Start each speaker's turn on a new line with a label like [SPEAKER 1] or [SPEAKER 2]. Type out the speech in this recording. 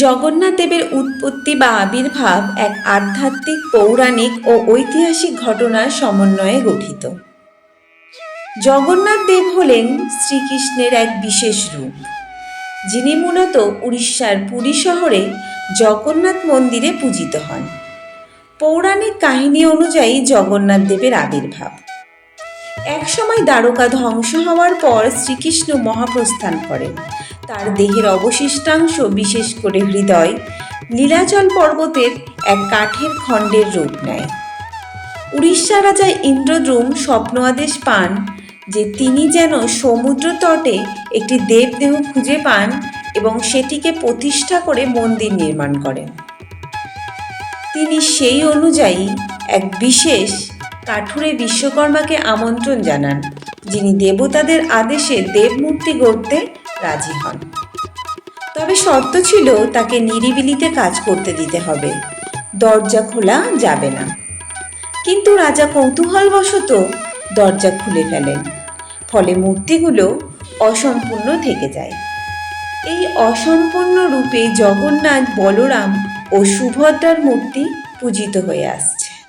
[SPEAKER 1] জগন্নাথ দেবের উৎপত্তি বা আবির্ভাব এক আধ্যাত্মিক, পৌরাণিক ও ঐতিহাসিক ঘটনার সমন্বয়ে গঠিত। জগন্নাথ দেব হলেন শ্রীকৃষ্ণের এক বিশেষ রূপ, যিনি মূলত উড়িষ্যার পুরী শহরে জগন্নাথ মন্দিরে পূজিত হন। পৌরাণিক কাহিনী অনুযায়ী জগন্নাথ দেবের আবির্ভাব। একসময় দ্বারকা ধ্বংস হওয়ার পর শ্রীকৃষ্ণ মহাপ্রস্থান করেন। তার দেহের অবশিষ্টাংশ, বিশেষ করে হৃদয় নীলাচল পর্বতের এক কাঠের খণ্ডের রূপ নেয়। উড়িষ্যা রাজা ইন্দ্রদ্রুম স্বপ্ন আদেশ পান যে তিনি যেন সমুদ্র তটে একটি দেবদেহ খুঁজে পান এবং সেটিকে প্রতিষ্ঠা করে মন্দির নির্মাণ করেন। তিনি সেই অনুযায়ী এক বিশেষ কাঠুরে বিশ্বকর্মাকে আমন্ত্রণ জানান, যিনি দেবতাদের আদেশে দেবমূর্তি গড়তে রাজি হন। তবে শর্ত ছিল তাকে নিরিবিলিতে কাজ করতে দিতে হবে। দরজা খোলা যাবে না। কিন্তু রাজা কৌতূহলবশত দরজা খুলে ফেলেন। ফলে মূর্তিগুলো অসম্পূর্ণ থেকে যায়। এই অসম্পূর্ণ রূপে জগন্নাথ বলরাম ও সুভদ্রার মূর্তি পূজিত হয়ে আসছে।